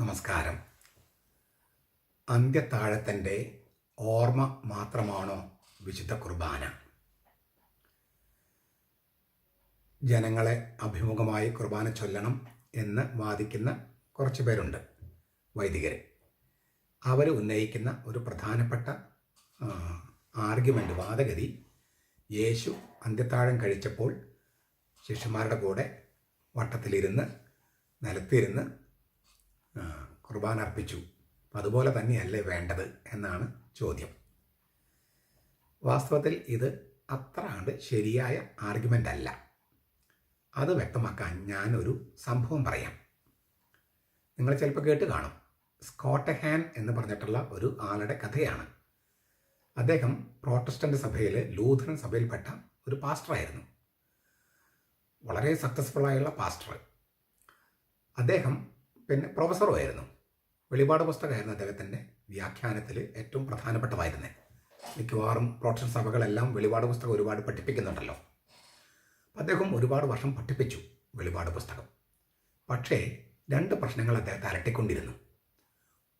നമസ്കാരം. അന്ത്യത്താഴത്തിന്റെ ഓർമ്മ മാത്രമാണോ വിശുദ്ധ കുർബാന? ജനങ്ങളെ അഭിമുഖമായി കുർബാന ചൊല്ലണം എന്ന് വാദിക്കുന്ന കുറച്ച് പേരുണ്ട് വൈദികർ. അവർ ഉന്നയിക്കുന്ന ഒരു പ്രധാനപ്പെട്ട ആർഗ്യുമെന്റ് വാദഗതി യേശു അന്ത്യത്താഴം കഴിച്ചപ്പോൾ ശിഷ്യന്മാരുടെ കൂടെ വട്ടത്തിലിരുന്ന് നിലത്തിരുന്ന് കുർബാന അർപ്പിച്ചു. അതുപോലെ തന്നെയല്ലേ വേണ്ടത് എന്നാണ് ചോദ്യം. വാസ്തവത്തിൽ ഇത് അത്ര കണ്ട് ശരിയായ ആർഗ്യുമെന്റ് അല്ല. അത് വ്യക്തമാക്കാൻ ഞാനൊരു സംഭവം പറയാം. നിങ്ങൾ ചിലപ്പോൾ കേട്ട് കാണും. സ്കോട്ടഹാൻ എന്ന് പറഞ്ഞിട്ടുള്ള ഒരു ആളുടെ കഥയാണ്. അദ്ദേഹം പ്രോട്ടസ്റ്റന്റ് സഭയിൽ ലൂഥറൻ സഭയിൽപ്പെട്ട ഒരു പാസ്റ്ററായിരുന്നു വളരെ സക്സസ്ഫുൾ ആയുള്ള പാസ്റ്റർ അദ്ദേഹം പിന്നെ പ്രൊഫസറുമായിരുന്നു. വെളിപാട് പുസ്തകമായിരുന്നു അദ്ദേഹത്തിന്റെ വ്യാഖ്യാനത്തിൽ ഏറ്റവും പ്രധാനപ്പെട്ടതായിരുന്നേ. മിക്കവാറും പ്രോട്ടസ്റ്റന്റ് സഭകളെല്ലാം വെളിപാട് പുസ്തകം ഒരുപാട് പഠിപ്പിക്കുന്നുണ്ടല്ലോ. അദ്ദേഹം ഒരുപാട് വർഷം പഠിപ്പിച്ചു വെളിപാട് പുസ്തകം. പക്ഷേ രണ്ട് പ്രശ്നങ്ങൾ അദ്ദേഹത്തെ അലട്ടിക്കൊണ്ടിരുന്നു.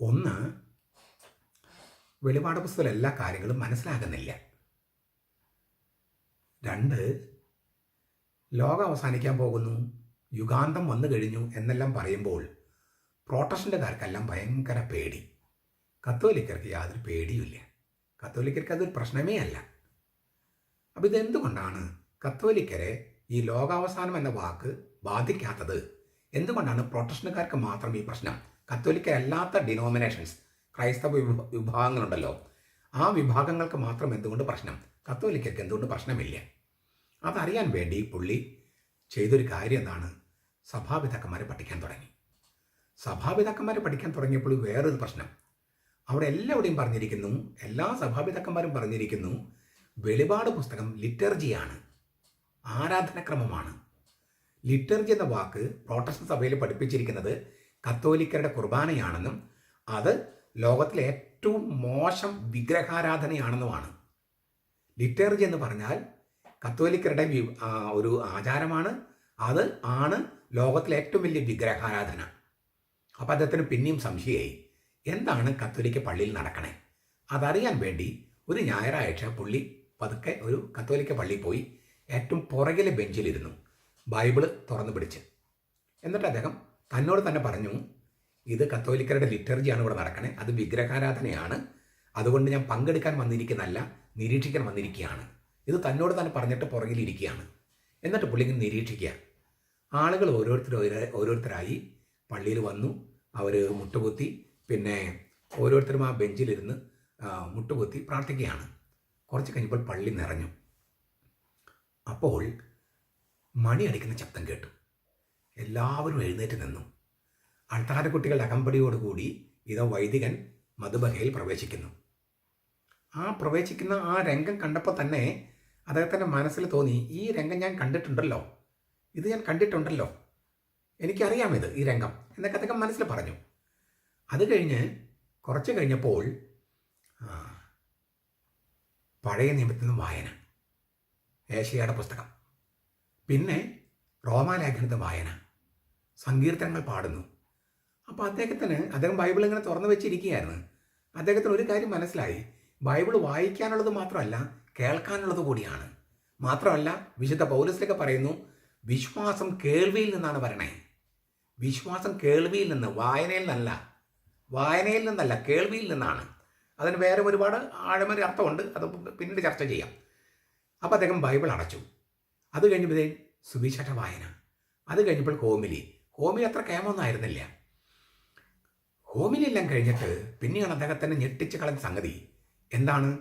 ഒന്ന് വെളിപാട് പുസ്തകത്തിലെ എല്ലാ കാര്യങ്ങളും മനസ്സിലാകുന്നില്ല. രണ്ട് ലോകം അവസാനിക്കാൻ പോകുന്നു യുഗാന്തം വന്നു കഴിഞ്ഞു എന്നെല്ലാം പറയുമ്പോൾ പ്രോട്ടസ്റ്റന്റുകാർക്കെല്ലാം ഭയങ്കര പേടി. കത്തോലിക്കർക്ക് യാതൊരു പേടിയുമില്ല. കത്തോലിക്കർക്ക് അതൊരു പ്രശ്നമേ അല്ല. അപ്പോൾ ഇതെന്തുകൊണ്ടാണ് കത്തോലിക്കരെ ഈ ലോകാവസാനം എന്ന വാക്ക് ബാധിക്കാത്തത്? എന്തുകൊണ്ടാണ് പ്രൊട്ടസ്റ്റന്റുകാർക്ക് മാത്രം ഈ പ്രശ്നം? കത്തോലിക്കരല്ലാത്ത ഡിനോമിനേഷൻസ് ക്രൈസ്തവ വിഭ- വിഭാഗങ്ങളുണ്ടല്ലോ. ആ വിഭാഗങ്ങൾക്ക് മാത്രം എന്തുകൊണ്ട് പ്രശ്നം? കത്തോലിക്കർക്ക് എന്തുകൊണ്ട് പ്രശ്നമില്ല? അതറിയാൻ വേണ്ടി പുള്ളി ചെയ്തൊരു കാര്യം എന്താണ്? സഭാപിതാക്കന്മാരെ പഠിക്കാൻ തുടങ്ങി. സഭാപിതാക്കന്മാരെ പഠിക്കാൻ തുടങ്ങിയപ്പോൾ വേറൊരു പ്രശ്നം. അവിടെ എല്ലാവരുടെയും പറഞ്ഞിരിക്കുന്നു എല്ലാ സഭാപിതാക്കന്മാരും പറഞ്ഞിരിക്കുന്നു വെളിപാട് പുസ്തകം ലിറ്റർജിയാണ് ആരാധനക്രമമാണ്. ലിറ്റർജി എന്ന വാക്ക് പ്രോട്ടസ്റ്റന്റ് സഭയിൽ പഠിപ്പിച്ചിരിക്കുന്നത് കത്തോലിക്കരുടെ കുർബാനയാണെന്നും അത് ലോകത്തിലെ ഏറ്റവും മോശം വിഗ്രഹാരാധനയാണെന്നുമാണ്. ലിറ്റർജി എന്ന് പറഞ്ഞാൽ കത്തോലിക്കരുടെ ഒരു ആചാരമാണ് അത് ആണ് ലോകത്തിലെ ഏറ്റവും വലിയ വിഗ്രഹാരാധന. അപ്പം അദ്ദേഹത്തിന് പിന്നെയും സംശയമായി. എന്താണ് കത്തോലിക്ക പള്ളിയിൽ നടക്കണേ? അതറിയാൻ വേണ്ടി ഒരു ഞായറാഴ്ച പുള്ളി പതുക്കെ ഒരു കത്തോലിക്ക പള്ളിയിൽ പോയി ഏറ്റവും പുറകിലെ ബെഞ്ചിലിരുന്നു. ബൈബിൾ തുറന്നു പിടിച്ച്. എന്നിട്ട് അദ്ദേഹം തന്നോട് തന്നെ പറഞ്ഞു ഇത് കത്തോലിക്കരുടെ ലിറ്റർജിയാണ് ഇവിടെ നടക്കണേ. അത് വിഗ്രഹാരാധനയാണ്. അതുകൊണ്ട് ഞാൻ പങ്കെടുക്കാൻ വന്നിരിക്കുന്നതല്ല നിരീക്ഷിക്കാൻ വന്നിരിക്കുകയാണ്. ഇത് തന്നോട് തന്നെ പറഞ്ഞിട്ട് പുറകിലിരിക്കുകയാണ് എന്നിട്ട് പുള്ളി നിരീക്ഷിക്കുക. ആളുകൾ ഓരോരുത്തർ ഓരോരുത്തരായി പള്ളിയിൽ വന്നു. അവർ മുട്ടുകുത്തി പിന്നെ ഓരോരുത്തരും ആ ബെഞ്ചിലിരുന്ന് മുട്ടുകുത്തി പ്രാർത്ഥിക്കുകയാണ്. കുറച്ച് കഴിഞ്ഞപ്പോൾ പള്ളി നിറഞ്ഞു. അപ്പോൾ മണി അടിക്കുന്ന ശബ്ദം കേട്ടു. എല്ലാവരും എഴുന്നേറ്റ് നിന്നു. അൾത്താരക്കുട്ടികളുടെ അകമ്പടിയോടുകൂടി ഇതോ വൈദികൻ മധുബഹയിൽ പ്രവേശിക്കുന്നു. ആ പ്രവേശിക്കുന്ന ആ രംഗം കണ്ടപ്പോൾ തന്നെ അദ്ദേഹത്തിന്റെ മനസ്സിൽ തോന്നി ഈ രംഗം ഞാൻ കണ്ടിട്ടുണ്ടല്ലോ. ഇത് ഞാൻ കണ്ടിട്ടുണ്ടല്ലോ. എനിക്കറിയാം ഇത് ഈ രംഗം. എന്നൊക്കെ അദ്ദേഹം മനസ്സിൽ പറഞ്ഞു. അത് കഴിഞ്ഞ് കുറച്ച് കഴിഞ്ഞപ്പോൾ പഴയ നിയമത്തിൽ നിന്നും വായന. ഏഷ്യയുടെ പുസ്തകം. പിന്നെ റോമാലേഖനത്തെ വായന. സങ്കീർത്തനങ്ങൾ പാടുന്നു. അപ്പോൾ അദ്ദേഹത്തിന് അദ്ദേഹം ബൈബിൾ ഇങ്ങനെ തുറന്നു വെച്ചിരിക്കുകയായിരുന്നു. അദ്ദേഹത്തിന് ഒരു കാര്യം മനസ്സിലായി. ബൈബിൾ വായിക്കാനുള്ളത് മാത്രമല്ല കേൾക്കാനുള്ളത് കൂടിയാണ്. മാത്രമല്ല വിശുദ്ധ പൗലസിലൊക്കെ പറയുന്നു വിശ്വാസം കേൾവിയിൽ നിന്നാണ് വരണേ. വിശ്വാസം കേൾവിയിൽ നിന്ന് വായനയിൽ നിന്നല്ല. വായനയിൽ നിന്നല്ല കേൾവിയിൽ നിന്നാണ്. അതിന് വേറെ ഒരുപാട് ആഴമൊരു അർത്ഥമുണ്ട്. അത് പിന്നീട് ചർച്ച ചെയ്യാം. അപ്പോൾ അദ്ദേഹം ബൈബിൾ അടച്ചു. അത് കഴിഞ്ഞപ്പോഴേ സുവിശേഷ വായന. അത് കഴിഞ്ഞപ്പോൾ ഹോമിലി. ഹോമിലി അത്ര കേമൊന്നും ആയിരുന്നില്ല. ഹോമിലി എല്ലാം കഴിഞ്ഞിട്ട് പിന്നെയാണ് അദ്ദേഹത്തിനെ ഞെട്ടിച്ച് കളഞ്ഞ സംഗതി. എന്താണ്?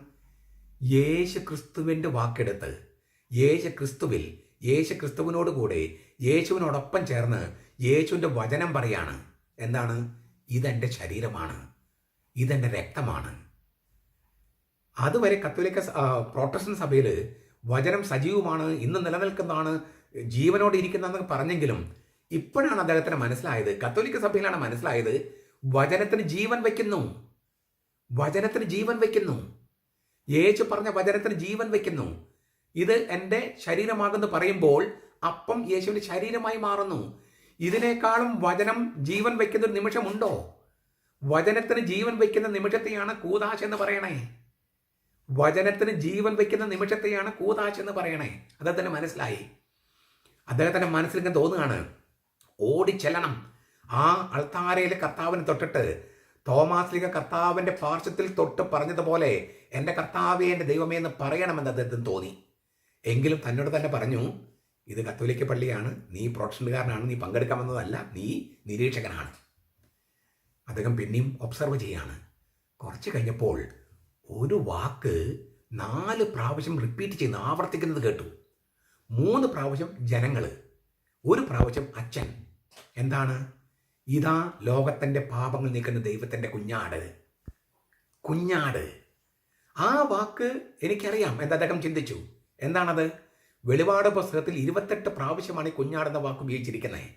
യേശു ക്രിസ്തുവിന്റെ വാക്കെടുത്ത് യേശു ക്രിസ്തുവിൽ യേശു ക്രിസ്തുവിനോട് കൂടെ യേശുവിനോടൊപ്പം ചേർന്ന് യേശുവിന്റെ വചനം പറയാണ്. എന്താണ്? ഇതെന്റെ ശരീരമാണ്. ഇതെന്റെ രക്തമാണ്. അതുവരെ കത്തോലിക്ക പ്രോട്ടസ്റ്റൻ സഭയിൽ വചനം സജീവമാണ് ഇന്ന് നിലനിൽക്കുന്നതാണ് ജീവനോട് ഇരിക്കുന്നതെന്ന് പറഞ്ഞെങ്കിലും ഇപ്പോഴാണ് അദ്ദേഹത്തിന് മനസ്സിലായത് കത്തോലിക്ക സഭയിലാണ് മനസ്സിലായത് വചനത്തിന് ജീവൻ വയ്ക്കുന്നു. വചനത്തിന് ജീവൻ വയ്ക്കുന്നു. യേശു പറഞ്ഞ വചനത്തിന് ജീവൻ വയ്ക്കുന്നു. ഇത് എന്റെ ശരീരമാകുന്നു പറയുമ്പോൾ അപ്പം യേശുവിന്റെ ശരീരമായി മാറുന്നു. ഇതിനേക്കാളും വചനം ജീവൻ വയ്ക്കുന്ന ഒരു നിമിഷമുണ്ടോ? വചനത്തിന് ജീവൻ വയ്ക്കുന്ന നിമിഷത്തെയാണ് കൂതാശ എന്ന് പറയണേ. വചനത്തിന് ജീവൻ വയ്ക്കുന്ന നിമിഷത്തെയാണ് കൂതാശ എന്ന് പറയണേ. അദ്ദേഹത്തിന് മനസ്സിലായി. അദ്ദേഹത്തിന്റെ മനസ്സിൽ ഇങ്ങനെ തോന്നുകയാണ്. ഓടിച്ചെല്ലണം. ആ അൾത്താരയിലെ കർത്താവിനെ തൊട്ടിട്ട് തോമാസ്ലിക കർത്താവിന്റെ പാർശ്വത്തിൽ തൊട്ട് പറഞ്ഞതുപോലെ എന്റെ കർത്താവേ എന്റെ ദൈവമേ എന്ന് പറയണമെന്ന് അദ്ദേഹത്തിന് തോന്നി. എങ്കിലും തന്നോട് തന്നെ പറഞ്ഞു ഇത് കത്തോലിക്ക പള്ളിയാണ്. നീ പ്രൊട്ടക്ഷൻകാരനാണ്. നീ പങ്കെടുക്കാൻ വന്നതല്ല. നീ നിരീക്ഷകനാണ്. അദ്ദേഹം പിന്നെയും ഒബ്സർവ് ചെയ്യാണ്. കുറച്ച് കഴിഞ്ഞപ്പോൾ ഒരു വാക്ക് നാല് പ്രാവശ്യം റിപ്പീറ്റ് ചെയ്യുന്ന. ആവർത്തിക്കുന്നത് കേട്ടു. മൂന്ന് പ്രാവശ്യം ജനങ്ങൾ ഒരു പ്രാവശ്യം അച്ഛൻ. എന്താണ്? ഇതാ ലോകത്തിന്റെ പാപങ്ങൾ നീക്കുന്ന ദൈവത്തിന്റെ കുഞ്ഞാട്. കുഞ്ഞാട്. ആ വാക്ക് എനിക്കറിയാം. എന്താ അദ്ദേഹം ചിന്തിച്ചു? എന്താണത്? വെളിപാട് പുസ്തകത്തിൽ ഇരുപത്തെട്ട് പ്രാവശ്യമാണ് ഈ കുഞ്ഞാടെന്ന വാക്ക് ഉപയോഗിച്ചിരിക്കുന്നത്.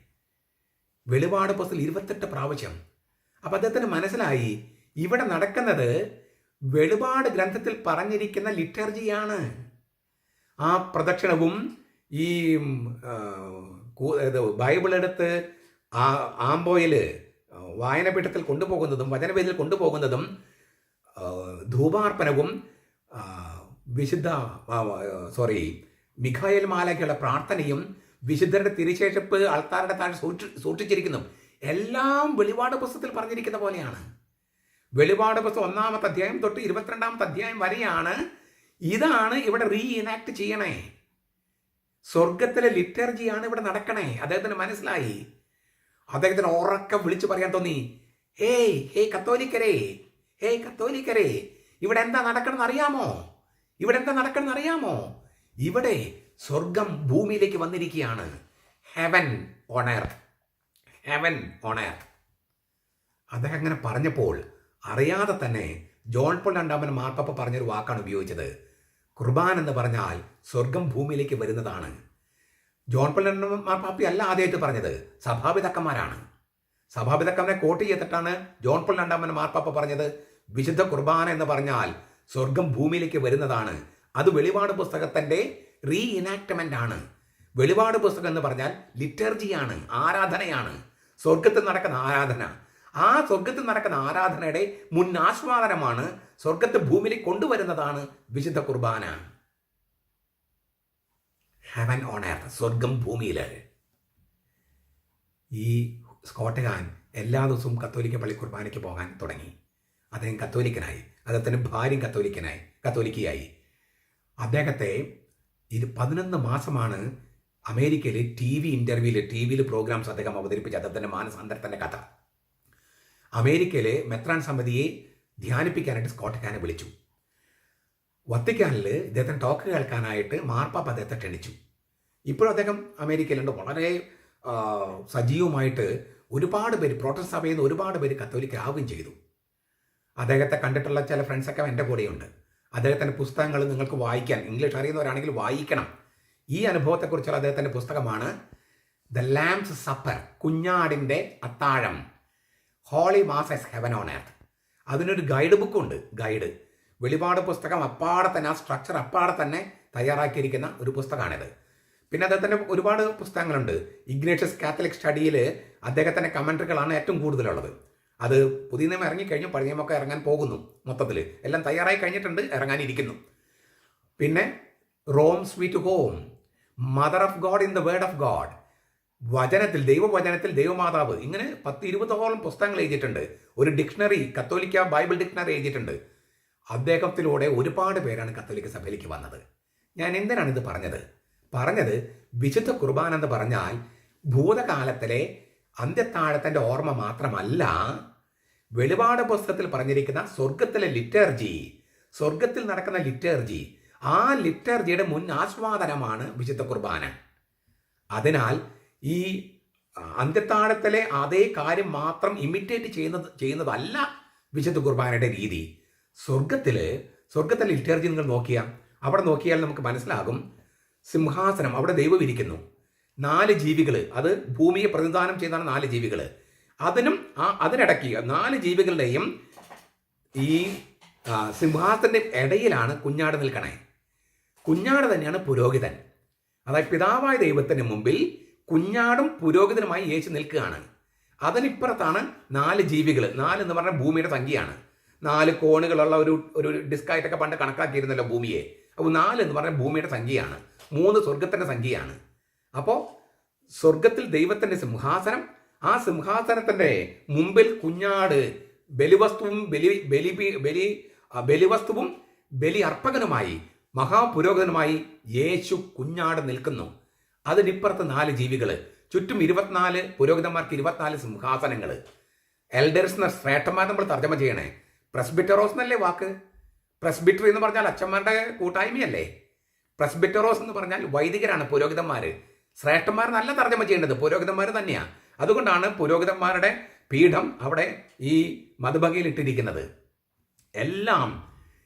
വെളിപാട് പുസ്തകത്തിൽ ഇരുപത്തെട്ട് പ്രാവശ്യം. അപ്പം അദ്ദേഹത്തിന് മനസ്സിലായി ഇവിടെ നടക്കുന്നത് വെളിപാട് ഗ്രന്ഥത്തിൽ പറഞ്ഞിരിക്കുന്ന ലിറ്റർജിയാണ്. ആ പ്രദക്ഷിണവും ഈ ബൈബിൾ എടുത്ത് ആ ആമ്പോയിൽ വായനപീഠത്തിൽ കൊണ്ടുപോകുന്നതും വചനവേദിയിൽ കൊണ്ടുപോകുന്നതും ധൂപാർപ്പനവും വിശുദ്ധ സോറി മിഖായൽ മാലയ്ക്കുള്ള പ്രാർത്ഥനയും വിശുദ്ധരുടെ തിരിശേഷിപ്പ് ആൾക്കാരുടെ താഴെ സൂക്ഷി സൂക്ഷിച്ചിരിക്കുന്നു. എല്ലാം വെളിപാട് പുസ്തകത്തിൽ പറഞ്ഞിരിക്കുന്ന പോലെയാണ്. വെളിപാട് പുസ്തകം ഒന്നാമത്തെ അധ്യായം തൊട്ട് ഇരുപത്തിരണ്ടാമത്തെ അധ്യായം വരെയാണ് ഇതാണ് ഇവിടെ റീ ഇനാക്ട് ചെയ്യണേ സ്വർഗത്തിലെ ലിറ്റർജിയാണ് ഇവിടെ നടക്കണേ. അദ്ദേഹത്തിന് മനസ്സിലായി. അദ്ദേഹത്തിന് ഉറക്കം വിളിച്ചു പറയാൻ തോന്നി. ഹേയ് ഹേ കത്തോലിക്കരേ ഹേ കത്തോലിക്കരേ ഇവിടെ എന്താ നടക്കണമെന്ന് അറിയാമോ? ഇവിടെ എന്താ നടക്കണമെന്ന് അറിയാമോ? ഇവിടെ സ്വർഗം ഭൂമിയിലേക്ക് വന്നിരിക്കുകയാണ്. Heaven on earth heaven on earth അദ്ദേഹം അങ്ങനെ പറഞ്ഞപ്പോൾ അറിയാതെ തന്നെ ജോൺ പോൾ രണ്ടാമൻ മാർപ്പപ്പ പറഞ്ഞൊരു വാക്കാണ് ഉപയോഗിച്ചത്. കുർബാൻ എന്ന് പറഞ്ഞാൽ സ്വർഗം ഭൂമിയിലേക്ക് വരുന്നതാണ്. ജോൺ പോൾ രണ്ടാമൻ മാർപ്പാപ്പി അല്ല ആദ്യമായിട്ട് പറഞ്ഞത്. സഭാപിതക്കന്മാരാണ്. സഭാപിതക്കന്മാരെ കോട്ട് ചെയ്തിട്ടാണ് ജോൺ പോൾ രണ്ടാമൻ മാർപ്പാപ്പ പറഞ്ഞത്. വിശുദ്ധ കുർബാന എന്ന് പറഞ്ഞാൽ സ്വർഗം ഭൂമിയിലേക്ക് വരുന്നതാണ്. അത് വെളിപാട് പുസ്തകത്തിന്റെ റീ ഇനാക്ട്മെന്റ് ആണ്. വെളിപാട് പുസ്തകം എന്ന് പറഞ്ഞാൽ ലിറ്റർജിയാണ് ആരാധനയാണ്. സ്വർഗത്തിൽ നടക്കുന്ന ആരാധന. ആ സ്വർഗത്തിൽ നടക്കുന്ന ആരാധനയുടെ മുൻ ആസ്വാദനമാണ് സ്വർഗത്തെ ഭൂമിയിൽ കൊണ്ടുവരുന്നതാണ് വിശുദ്ധ കുർബാന. ഹെവൻ ഓൺ എർത്ത് സ്വർഗം ഭൂമിയിൽ. ഈ സ്കോട്ടുകാൻ എല്ലാ ദിവസവും കത്തോലിക്ക പള്ളി കുർബാനയ്ക്ക് പോകാൻ തുടങ്ങി. അദ്ദേഹം കത്തോലിക്കനായി അദ്ദേഹത്തിന്റെ ഭാര്യ കത്തോലിക്കനായി കത്തോലിക്കയായി. അദ്ദേഹത്തെ ഇത് പതിനൊന്ന് മാസമാണ് അമേരിക്കയിലെ ടി വി ഇന്റർവ്യൂവിൽ ടി വിയിൽ പ്രോഗ്രാംസ് അദ്ദേഹം അവതരിപ്പിച്ച. അദ്ദേഹത്തിന്റെ മാനസാന്തരത്തിന്റെ കഥ. അമേരിക്കയിലെ മെത്രാൻ സമിതിയെ ധ്യാനിപ്പിക്കാനായിട്ട് സ്കോട്ട് ഖാനെ വിളിച്ചു. വത്തിക്കാനിൽ ഇദ്ദേഹത്തിന് ടോക്ക് കേൾക്കാനായിട്ട് മാർപ്പാപ്പ അദ്ദേഹത്തെ ക്ഷണിച്ചു. ഇപ്പോഴും അദ്ദേഹം അമേരിക്കയിലുണ്ട്. വളരെ സജീവമായിട്ട് ഒരുപാട് പേര് പ്രോട്ടസ്റ്റ് സഭയിൽ നിന്ന് ഒരുപാട് പേര് കത്തോലിക്കാവുകയും ചെയ്തു. അദ്ദേഹത്തെ കണ്ടിട്ടുള്ള ചില ഫ്രണ്ട്സൊക്കെ എന്റെ കൂടെയുണ്ട്. അദ്ദേഹത്തിന്റെ പുസ്തകങ്ങൾ നിങ്ങൾക്ക് വായിക്കാൻ ഇംഗ്ലീഷ് അറിയുന്നവരാണെങ്കിൽ വായിക്കണം. ഈ അനുഭവത്തെക്കുറിച്ചുള്ള അദ്ദേഹത്തിന്റെ പുസ്തകമാണ് ദ ലാംസ് സപ്പർ കുഞ്ഞാടിന്റെ അത്താഴം. Holy mass as heaven on earth അതിനൊരു ഗൈഡ് ബുക്ക് ഉണ്ട് ഗൈഡ് വെളിപാട് പുസ്തകം അപ്പാടെ തന്നെ ആ സ്ട്രക്ചർ അപ്പാടെ തന്നെ തയ്യാറാക്കിയിരിക്കുന്ന ഒരു പുസ്തകമാണിത്. പിന്നെ അദ്ദേഹത്തിന്റെ ഒരുപാട് പുസ്തകങ്ങളുണ്ട്. ഇഗ്നേഷ്യസ് കാത്തലിക് സ്റ്റഡിയിൽ അദ്ദേഹത്തിന്റെ കമൻട്രികളാണ് ഏറ്റവും കൂടുതലുള്ളത്. അത് പുതിയ നിയമം ഇറങ്ങിക്കഴിഞ്ഞു പഴയ നിയമമൊക്കെ ഇറങ്ങാൻ പോകുന്നു മൊത്തത്തിൽ എല്ലാം തയ്യാറായി കഴിഞ്ഞിട്ടുണ്ട് ഇറങ്ങാനിരിക്കുന്നു. പിന്നെ Rome sweet home mother of God in the word of God വചനത്തിൽ ദൈവവചനത്തിൽ ദൈവമാതാവ്. ഇങ്ങനെ പത്ത് ഇരുപതോളം പുസ്തകങ്ങൾ എഴുതിയിട്ടുണ്ട്. ഒരു ഡിക്ഷണറി കത്തോലിക്ക ബൈബിൾ ഡിക്ഷണറി എഴുതിയിട്ടുണ്ട്. അദ്ദേഹത്തിലൂടെ ഒരുപാട് പേരാണ് കത്തോലിക്ക സഭയിലേക്ക് വന്നത്. ഞാൻ എന്തിനാണ് ഇത് പറഞ്ഞത്? പറഞ്ഞത് വിശുദ്ധ കുർബാന എന്ന് പറഞ്ഞാൽ ഭൂതകാലത്തിലെ അന്ത്യത്താഴത്തിന്റെ ഓർമ്മ മാത്രമല്ല വെളിപാട് പുസ്തകത്തിൽ പറഞ്ഞിരിക്കുന്ന സ്വർഗത്തിലെ ലിറ്റർജി സ്വർഗത്തിൽ നടക്കുന്ന ലിറ്റർജി ആ ലിറ്റർജിയുടെ മുൻ ആസ്വാദനമാണ് വിശുദ്ധ കുർബാന. അതിനാൽ ഈ അന്ത്യത്താഴത്തിലെ അതേ കാര്യം മാത്രം ഇമിറ്റേറ്റ് ചെയ്യുന്നത് ചെയ്യുന്നതല്ല വിശുദ്ധ കുർബാനയുടെ രീതി. സ്വർഗത്തിൽ സ്വർഗത്തിലെ ലിറ്റർജി നിങ്ങൾ നോക്കിയാൽ അവിടെ നോക്കിയാൽ നമുക്ക് മനസ്സിലാകും സിംഹാസനം അവിടെ ദൈവം ഇരിക്കുന്നു. നാല് ജീവികൾ അത് ഭൂമിയെ പ്രതിദാനം ചെയ്താണ് നാല് ജീവികൾ അതിനും ആ അതിനിടയ്ക്ക് നാല് ജീവികളുടെയും ഈ സിംഹാസത്തിന്റെ ഇടയിലാണ് കുഞ്ഞാട് നിൽക്കണേ. കുഞ്ഞാട് തന്നെയാണ് പുരോഹിതൻ. അതായത് പിതാവായ ദൈവത്തിന് മുമ്പിൽ കുഞ്ഞാടും പുരോഹിതനുമായി യേശു നിൽക്കുകയാണ്. അതിനിപ്പുറത്താണ് നാല് ജീവികൾ നാല് എന്ന് പറഞ്ഞാൽ ഭൂമിയുടെ സംഖ്യയാണ്. നാല് കോണുകളുള്ള ഒരു ഒരു ഡിസ്കായിട്ടൊക്കെ പണ്ട് കണക്കാക്കിയിരുന്നല്ലോ ഭൂമിയെ. അപ്പോൾ നാല് എന്ന് പറഞ്ഞാൽ ഭൂമിയുടെ സംഖ്യയാണ്. മൂന്ന് സ്വർഗത്തിന്റെ സംഖ്യയാണ്. അപ്പോൾ സ്വർഗത്തിൽ ദൈവത്തിന്റെ സിംഹാസനം ആ സിംഹാസനത്തിന്റെ മുമ്പിൽ കുഞ്ഞാട് ബലിവസ്തുവും ബലി ബലി ബലി ബലിവസ്തുവും ബലി അർപ്പകനുമായി മഹാപുരോഹിതനുമായി യേശു കുഞ്ഞാട് നിൽക്കുന്നു. അതിനിപ്പുറത്ത് നാല് ജീവികൾ ചുറ്റും ഇരുപത്തിനാല് പുരോഹിതന്മാർക്ക് ഇരുപത്തിനാല് സിംഹാസനങ്ങൾ എൽഡേഴ്സ് എന്ന ശ്രേഷ്ഠന്മാർ നമ്മൾ തർജമ ചെയ്യണേ. പ്രസ്ബിറ്ററോസ് എന്നല്ലേ വാക്ക്? പ്രസ്ബിറ്ററി എന്ന് പറഞ്ഞാൽ അച്ഛന്മാരുടെ കൂട്ടായ്മയല്ലേ? പ്രസ്ബിറ്ററോസ് എന്ന് പറഞ്ഞാൽ വൈദികരാണ് പുരോഹിതന്മാർ ശ്രേഷ്ഠന്മാർ നല്ല തർജമ ചെയ്യേണ്ടത് പുരോഹിതന്മാർ തന്നെയാണ് അതുകൊണ്ടാണ് പുരോഹിതന്മാരുടെ പീഠം അവിടെ ഈ മധുബകയിൽ ഇട്ടിരിക്കുന്നത് എല്ലാം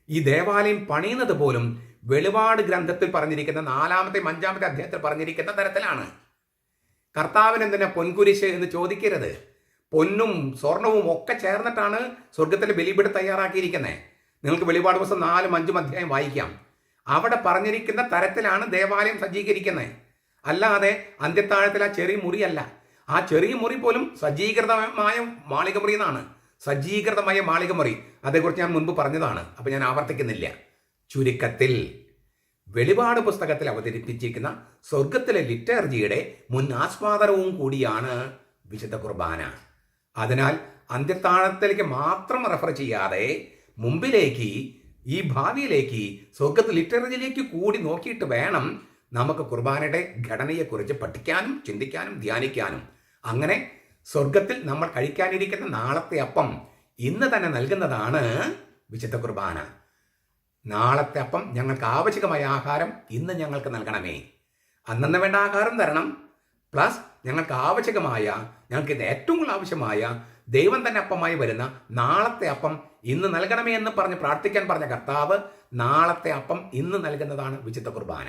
ഈ ദേവാലയം പണിയുന്നത് പോലും വെളിപാട് ഗ്രന്ഥത്തിൽ പറഞ്ഞിരിക്കുന്ന നാലാമത്തെ അഞ്ചാമത്തെ അധ്യായത്തിൽ പറഞ്ഞിരിക്കുന്ന തരത്തിലാണ്. കർത്താവിന് എന്തിനാ പൊൻകുരിശ് എന്ന് ചോദിക്കരുത്. പൊന്നും സ്വർണവും ഒക്കെ ചേർന്നിട്ടാണ് സ്വർഗത്തിലെ ബലിപീഠം തയ്യാറാക്കിയിരിക്കുന്നത് നിങ്ങൾക്ക് വെളിപാട് ദിവസം നാലും അഞ്ചും അധ്യായം വായിക്കാം. അവിടെ പറഞ്ഞിരിക്കുന്ന തരത്തിലാണ് ദേവാലയം സജ്ജീകരിക്കുന്നത് അല്ലാതെ അന്ത്യത്താഴത്തിൽ ആ ചെറിയ മുറിയല്ല. ആ ചെറിയ മുറി പോലും സജ്ജീകൃതമായ മാളിക മുറി എന്നാണ്. സജ്ജീകൃതമായ മാളിക മുറി അതേക്കുറിച്ച് ഞാൻ മുൻപ് പറഞ്ഞതാണ്. അപ്പം ഞാൻ ആവർത്തിക്കുന്നില്ല. ചുരുക്കത്തിൽ വെളിപാട് പുസ്തകത്തിൽ അവതരിപ്പിച്ചിരിക്കുന്ന സ്വർഗത്തിലെ ലിറ്റർജിയുടെ മുൻ ആസ്വാദനവും കൂടിയാണ് വിശുദ്ധ കുർബാന. അതിനാൽ അന്ത്യത്താഴത്തിലേക്ക് മാത്രം റെഫർ ചെയ്യാതെ മുമ്പിലേക്ക് ഈ ഭാവിയിലേക്ക് സ്വർഗത്ത് ലിറ്ററേച്ചറിലേക്ക് കൂടി നോക്കിയിട്ട് വേണം നമുക്ക് കുർബാനയുടെ ഘടനയെക്കുറിച്ച് പഠിക്കാനും ചിന്തിക്കാനും ധ്യാനിക്കാനും. അങ്ങനെ സ്വർഗത്തിൽ നമ്മൾ കഴിക്കാനിരിക്കുന്ന നാളത്തെ അപ്പം ഇന്ന് തന്നെ നൽകുന്നതാണ് വിശുദ്ധ കുർബാന. നാളത്തെ അപ്പം ഞങ്ങൾക്ക് ആവശ്യമായ ആഹാരം ഇന്ന് ഞങ്ങൾക്ക് നൽകണമേ. അന്നന്ന് വേണ്ട ആഹാരം തരണം. പ്ലസ് ഞങ്ങൾക്ക് ആവശ്യകമായ ഞങ്ങൾക്ക് ഇത് ഏറ്റവും കൂടുതൽ ആവശ്യമായ ദൈവം തന്നെ അപ്പമായി വരുന്ന നാളത്തെ അപ്പം ഇന്ന് നൽകണമേ എന്ന് പറഞ്ഞ് പ്രാർത്ഥിക്കാൻ പറഞ്ഞ കർത്താവ് നാളത്തെ അപ്പം ഇന്ന് നൽകുന്നതാണ് വിശുദ്ധ കുർബാന.